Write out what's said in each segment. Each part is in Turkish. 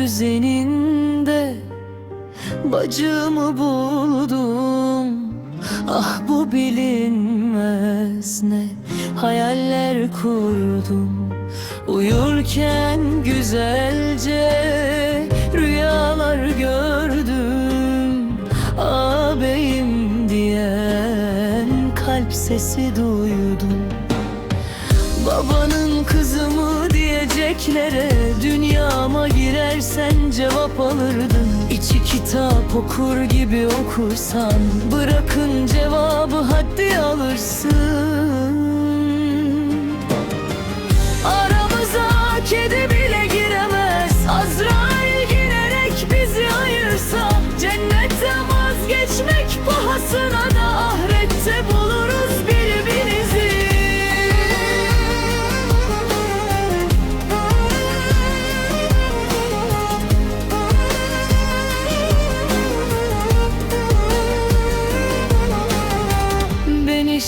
düzeninde Bacımı buldum. Ah bu bilinmez ne Hayaller kurdum. Uyurken güzelce Rüyalar gördüm. Ağabeyim diyen Kalp sesi duydum. Babanın kızı mı diyeceklere Dünyama girersen cevap alırdın. İçi kitap okur gibi okursan Bırakın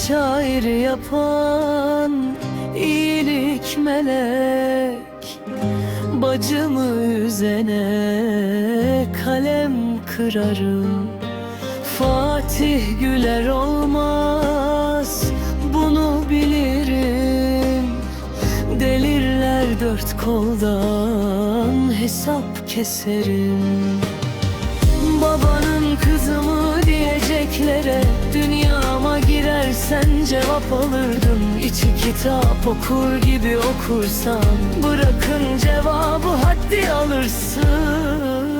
şair yapan iyilik melek Bacımı üzene kalem kırarım. Fatih Güler olmaz bunu bilirim. Delirler dört koldan hesap keserim girersen cevap alırdım İçi kitap okur gibi okursan. Bırakın cevabı haddi alırsın